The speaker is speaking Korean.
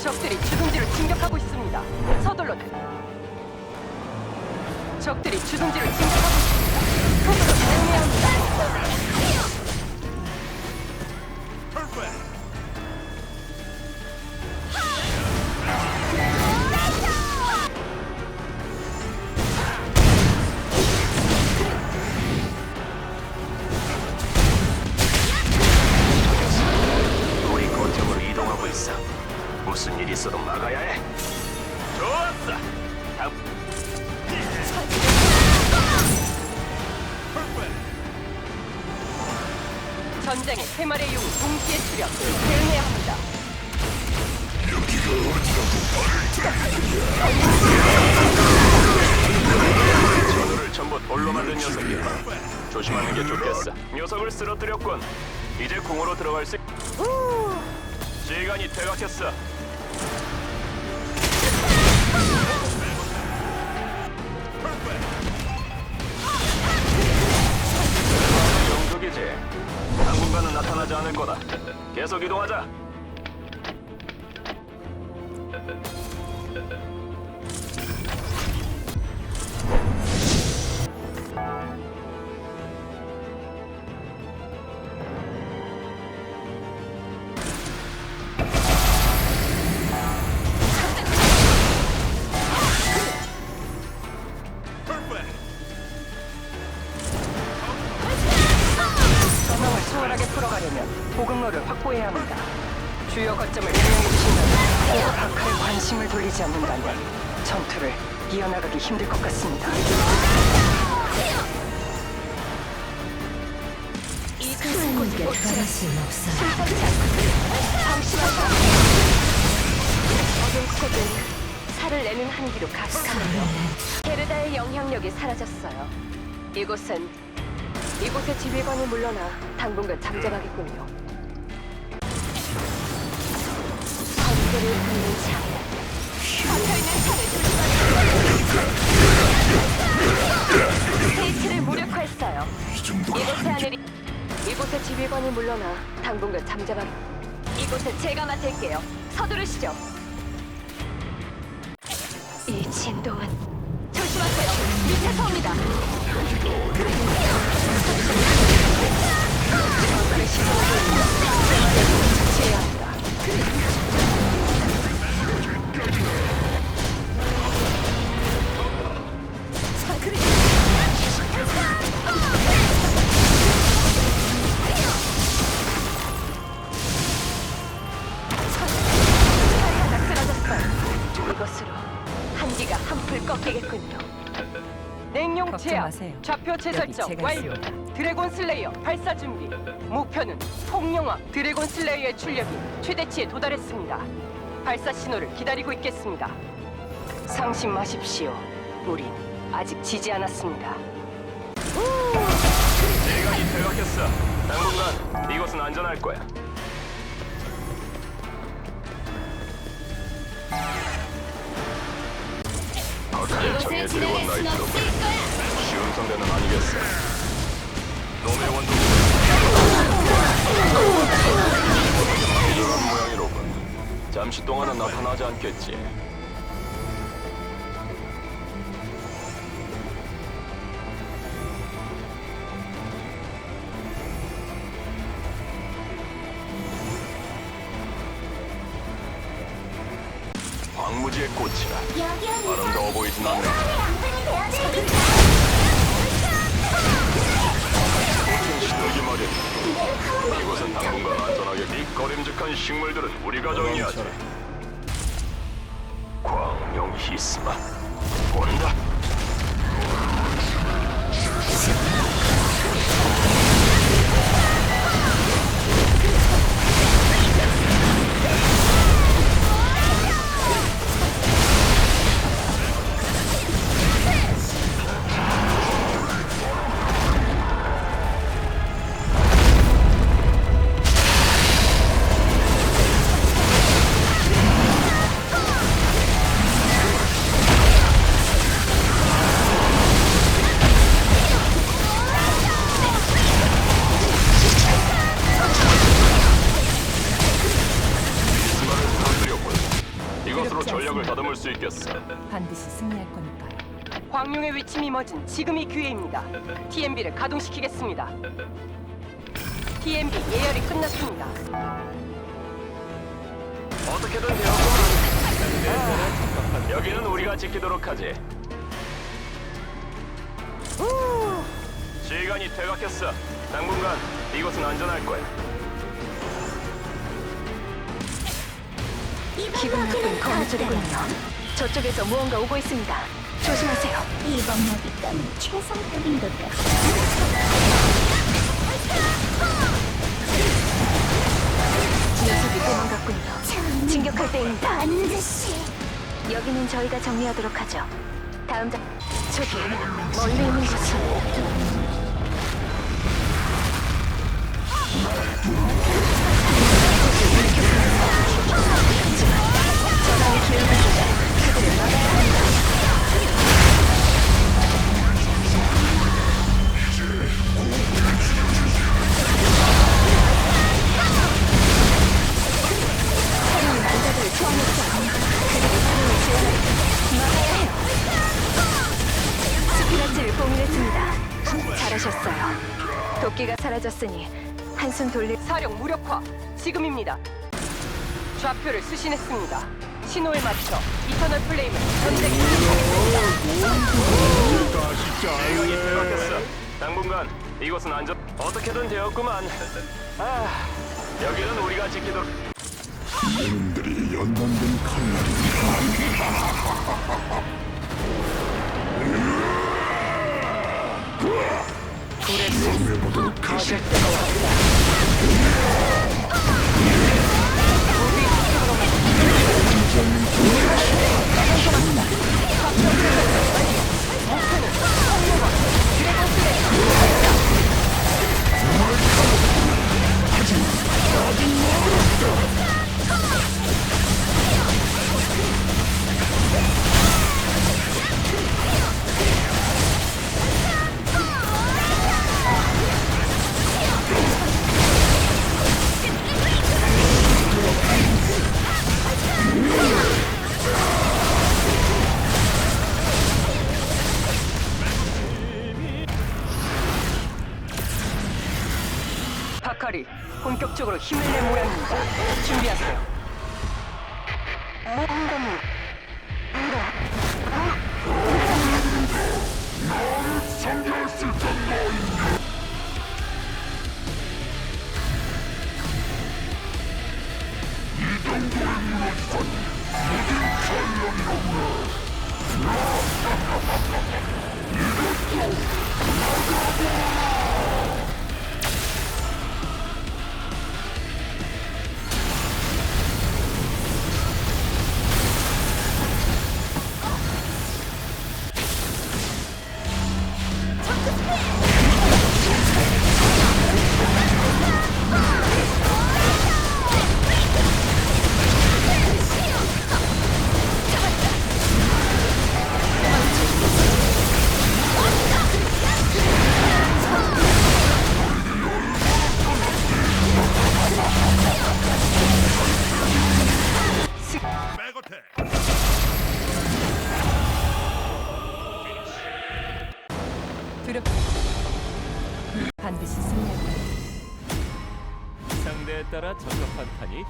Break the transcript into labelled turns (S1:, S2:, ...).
S1: 적들이 주둔지를 진격하고 있습니다. 서둘러. 적들이 주둔지를 진격하고 있습니다. 서둘러 대응해야 합니다.
S2: 있어도 막아야 해. 좋았어. 다...
S1: 전쟁에 세 마리의 용이 동시에 출격. 대응해야 합니다.
S2: 전우를 전부 돌로 만든 녀석이야. 조심하는 게 좋겠어. 녀석을 쓰러뜨렸군. 이제 궁으로 들어갈 수. 시간이 되각했어. 않을 거다. 계속 이동하자.
S1: 보급로를 확보해야 합니다. 주요 거점을 점령해 주신다면 보급 박하에 관심을 돌리지 않는다면 전투를 이어나가기 힘들 것 같습니다.
S3: 스승님께 바랄 순 없어요.
S4: 어둠 속은 살을 내는 한기로 가득하네요. 게르다의 영향력이 사라졌어요. 이곳은 이곳의 지휘관이 물러나 당분간 잠잠하겠군요. 조심하세요. 스테이츠를 무력화했어요. 이곳의 하늘이 이곳의 지휘관이 물러나 당분간 잠잠하겠 이곳은 제가 맡을게요. 서두르시죠. 이 진동은 조심하세요. 밑에서 옵니다.
S1: 지해야
S5: 마세요.
S1: 좌표
S5: 여기
S1: 재설정
S5: 제가
S1: 완료. 드래곤 슬레이어 발사 준비. 목표는 폭영화 드래곤 슬레이어의 출력이 최대치에 도달했습니다. 발사 신호를 기다리고 있겠습니다. 상심하십시오. 우린 아직 지지 않았습니다.
S2: 시간이 되각했어. 당분간 이곳은 안전할 거야. 거기에 정해진 원나이트로 쉬운 상대는 아니겠어. 놈의 원동 이런 모양이로군. 잠시 동안은 나타나지 않겠지. 황무지의 꽃이라 아름다워 보이진 않네. 이곳은 당분간 안전하게 밑거림직한 식물들은 우리가 정리하지. 광명 히스마 온다. 수 있겠어.
S3: 반드시 승리할 거니까요.
S1: 광룡의 위치 미머진 지금이 기회입니다. TMB를 가동시키겠습니다. TMB 예열이 끝났습니다.
S2: 어떻게든 되었구만. 아, 여기는 우리가 지키도록 하지. 후, 시간이 되각했어. 당분간 이곳은 안전할 거야.
S4: 기분 나쁜 거미줄이군요. 저쪽에서 무언가 오고 있습니다. 조심하세요.
S3: 이번 먹잇감은 최상급인 것 같아.
S4: 녀석이 도망갔군요. 진격할 때입니다.
S3: 반드시
S4: 여기는 저희가 정리하도록 하죠. 다음 장 저기 멀리 있는 곳이 잘하셨어요. 도끼가 사라졌으니 한숨 돌릴
S1: 사령 무력화 지금입니다. 좌표를 수신했습니다. 신호에 맞춰 이터널 플레임을 전쟁
S2: 시간이 되각했어. 당분간 이곳은 안전. 어떻게든 되었구만. 아, 여기는 우리가 지키도록.
S5: 놈들이 연단된 칼날이
S1: 불의 수
S5: 해보도록 하시
S1: 바카리 본격적으로 힘을 내 모양입니다. 준비하세요. 뭔가 무
S3: 두렵다. 반드시 승리할 거예요.
S6: 상대에 따라 적합한 판이.